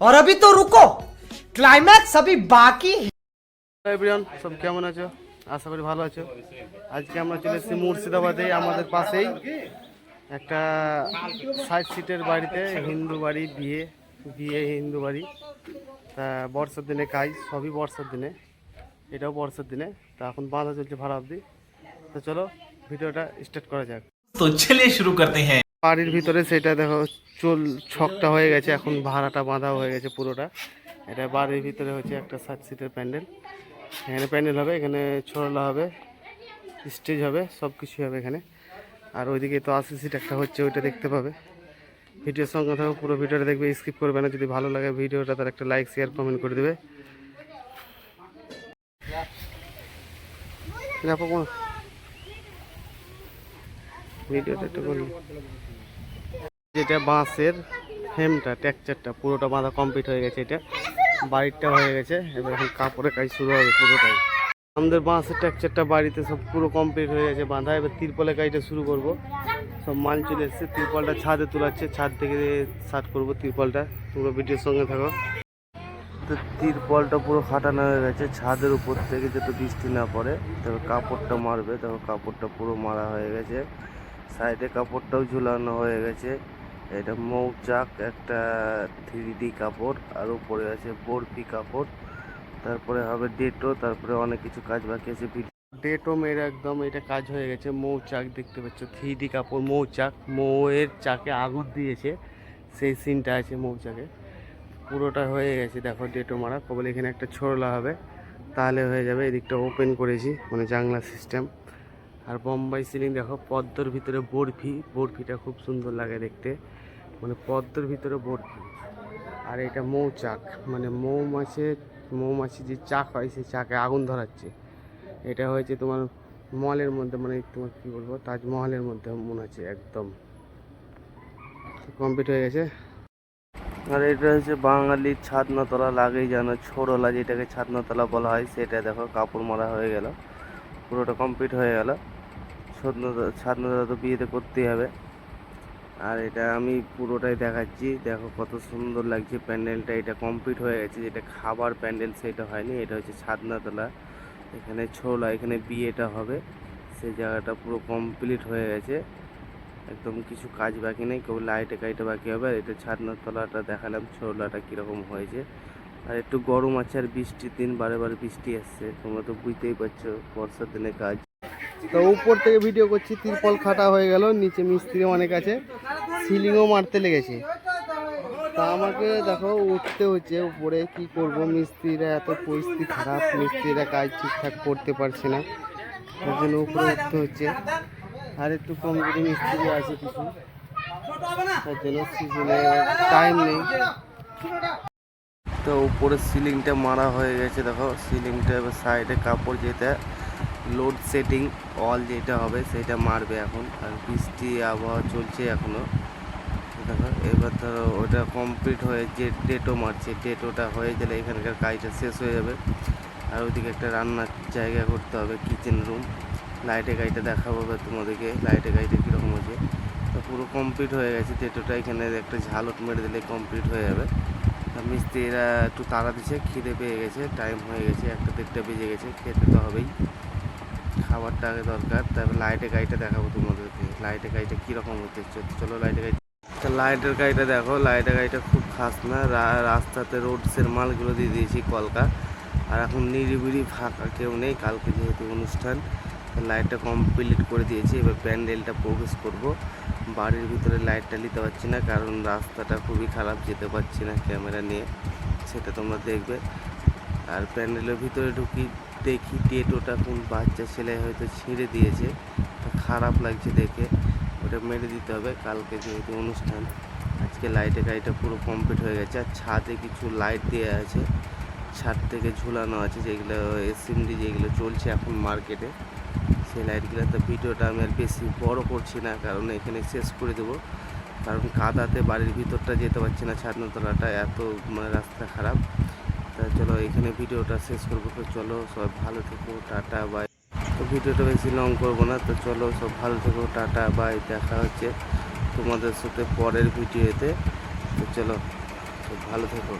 और अभी तो रुको क्लाइमैक्स अभी बाकी है এভরিওয়ান সব কেমন আছো আশা করি ভালো আছো আজকে আমরা চলে এসেছি মুর্শিদাবাদে আমাদের পাশেই একটা ষাট সিটের বাড়িতে হিন্দু বাড়ি বিয়ে বিয়ে হিন্দু বাড়ি তা বর্ষার দিনে কাজ সবই বর্ষার দিনে এটাও বর্ষার দিনে তা এখন বাঁধা চলছে ভাড়া অবধি তো চলো ভিডিওটা স্টার্ট করা যাক तो चलिए शुरू करते हैं বাড়ির ভিতরে সেটা দেখো, চুল ছকটা হয়ে গেছে, এখন ভাড়াটা বাঁধা হয়ে গেছে পুরোটা। এটা বাড়ির ভিতরে হচ্ছে একটা সাত সিটের প্যান্ডেল। এখানে প্যান্ডেল হবে, এখানে ছড়লা হবে, স্টেজ হবে সব কিছুই হবে এখানে। আর ওইদিকে তো আশি সিট একটা হচ্ছে, ওইটা দেখতে পাবে। ভিডিওর সঙ্গে থাকো, পুরো ভিডিওটা দেখবে স্কিপ করবে না। যদি ভালো লাগে ভিডিওটা তার একটা লাইক শেয়ার কমেন্ট করে দেবে। ভিডিওটা যেটা বাঁশের ফ্রেমটা টেক্সচারটা পুরোটা বাঁধা কমপ্লিট হয়ে গেছে এটা। বাড়িটা হয়ে গেছে, এবার এখন কাপড়ের কাজ শুরু হবে পুরোটাই। আমাদের বাঁশের টেক্সচারটা বাড়িতে সব পুরো কমপ্লিট হয়ে গেছে, বাঁধা। এবার তিরপলের কাজটা শুরু করব। সব মাল চলে এসছে, তিরপলটা ছাদে তোলাচ্ছে, ছাদ থেকে শার্ট করব তিরপলটা। পুরো ভিডিওর সঙ্গে থাকো। তো তিরপলটা পুরো ফাটানো হয়ে গেছে, ছাদের উপর থেকে যাতে বৃষ্টি না পড়ে, তবে কাপড়টা মারবে। তবে কাপড়টা পুরো মারা হয়ে গেছে। সাইডে কাপড়টাও ঝুলানো হয়ে গেছে। এটা মৌচাক, একটা থ্রি কাপড়, আর উপরে আছে বরফি কাপড়। তারপরে হবে ডেটো, তারপরে অনেক কিছু কাজ বাকি আছে ডেটো মেয়ের একদম এটা কাজ হয়ে গেছে, মৌচাক দেখতে পাচ্ছ থ্রি কাপড়, মৌচাক। মৌয়ের চাকে আগুন দিয়েছে, সেই সিনটা আছে মৌচাকে। পুরোটা হয়ে গেছে, দেখো ডেটো মারা। কবল এখানে একটা ছড়লা হবে, তাহলে হয়ে যাবে, এদিকটা ওপেন করেছি মানে জানলা সিস্টেম আর বোম্বাই সিলিং দেখো, পদ্মর ভিতরে বরফি, বরফিটা খুব সুন্দর লাগে দেখতে। মানে পদ্মর ভিতরে বরফি। আর এটা মৌচাক মানে মৌমাছির মৌমাছি যে চাক হয়, সেই চাকে আগুন ধরাচ্ছে। এটা হয়েছে তোমার মলের মধ্যে মানে তোমার কী বলব, তাজমহলের মধ্যে মনে হচ্ছে একদম। কমপ্লিট হয়ে গেছে। আর এটা হচ্ছে বাঙালির ছাদনাতলা, লাগেই জানো ছোড়লা যেটাকে ছাদনাতলা বলা হয়, সেটা দেখো, কাপড় মারা হয়ে গেল। পুরোটা কমপ্লিট হয়ে গেল। ছাদনাতলা তো বিয়েতে করতেই হবে। আর এটা আমি পুরোটাই দেখাচ্ছি। দেখো কত সুন্দর লাগছে প্যান্ডেলটা। এটা কমপ্লিট হয়ে গেছে। যেটা খাবার প্যান্ডেল, সেটা হয়নি। এটা হচ্ছে ছাদনাতলা এখানে ছোলা, এখানে বিয়েটা হবে। সেই জায়গাটা পুরো কমপ্লিট হয়ে গেছে। একদম কিছু কাজ বাকি নেই। কেউ লাইটে কাইটে বাকি হবে। আর এটা ছাদনার তলাটা দেখালাম, ছোলাটা কীরকম হয়েছে। আর একটু গরম আছে, আর বৃষ্টির দিন বারে বারে বৃষ্টি আসছে। তোমরা তো বুঝতেই পারছ, বর্ষার দিনে কাজ তো উপর থেকে ভিডিও করছি, তিরপল খাটা হয়ে গেল, নিচে মিস্ত্রি অনেক আছে, সিলিংও মারতে লেগেছে। তা আমাকে দেখো, উঠতে হচ্ছে উপরে, কি করব? মিস্ত্রিরা এত পরিস্থিতি খারাপ, মিস্ত্রিরা কাজ ঠিকঠাক করতে পারছে না। তার জন্য উপরে উঠতে হচ্ছে। আর একটু কম করে মিস্ত্রি আছে কিছু। তার জন্য সিজনে টাইম নেই। তো উপরে সিলিংটা মারা হয়ে গেছে, দেখো। সিলিংটা এবার সাইডে কাপড় যেটা লোড সেটিং অল যেটা হবে সেটা মারবে এখন। আর বৃষ্টি, আবহাওয়া চলছে এখনও এবার ধরো ওটা কমপ্লিট হয়ে যে ডেটো মারছে ডেটোটা হয়ে গেলে এখানকার কাজটা শেষ হয়ে যাবে। আর ওইদিকে একটা রান্নার জায়গা করতে হবে কিচেন রুম লাইটে গাড়িটা দেখাবো তোমাদেরকে লাইটে গাড়িটা কীরকম হয়েছে। তো পুরো কমপ্লিট হয়ে গেছে ডেটোটা এখানে একটা ঝালট মেরে দিলে কমপ্লিট হয়ে যাবে। মিস্ত্রিরা একটু তাড়া দিচ্ছে, খিদে পেয়ে গেছে টাইম হয়ে গেছে, একটা দেড়টা বেজে গেছে, খেতে তো হবেই। খাবারটা আগে দরকার, তারপর লাইটে গাড়িটা দেখাবো তোমাদেরকে। লাইটে গাড়িটা কীরকম হচ্ছে চলো লাইটে গাড়ি তা লাইটের গাড়িটা দেখো লাইটের গাড়িটা খুব খাস না রাস্তাতে রোডসের মালগুলো দিয়ে দিয়েছি কলকা। আর এখন নিরিবিলি ফাঁকা কেউ নেই, কালকে যেহেতু অনুষ্ঠান লাইটটা কমপ্লিট করে দিয়েছি, এবার প্যান্ডেলটা প্রবেশ করব। বাড়ির ভিতরে লাইটটা নিতে পারছি না, কারণ রাস্তাটা খুবই খারাপ, যেতে পারছি না ক্যামেরা নিয়ে, সেটা তোমরা দেখবে। আর প্যান্ডেলের ভিতরে ঢুকি দেখি টেটোটা কোন বাচ্চা ছেলে হয়তো ছিঁড়ে দিয়েছে। খারাপ লাগছে দেখে। ওটা মেরে দিতে হবে। কালকে যেহেতু অনুষ্ঠান, আজকে লাইটে গাড়িটা পুরো কমপ্লিট হয়ে গেছে। আর ছাদে কিছু লাইট দেওয়া আছে। ছাদ থেকে ঝুলানো আছে যেগুলো এসএমডি যেগুলো চলছে এখন মার্কেটে সেই লাইটগুলো তো ভিডিওটা আমি আর বেশি বড় করছি না, কারণ এখানে শেষ করে দেবো। কারণ কাদাতে বাড়ির ভিতরটা যেতে পারছি না, ছাদনাতলাটা। এত মানে রাস্তা খারাপ। তা চলো, এখানে ভিডিওটা শেষ করব। তো চলো, সবাই ভালো থেকো, টাটা, বাই। তো ভিডিওটা বেশি লং করব না, তো চলো সব ভালো থেকো, টাটা, বাই। দেখা হচ্ছে তোমাদের সাথে পরের ভিডিওতে। তো চলো সব ভালো থেকো।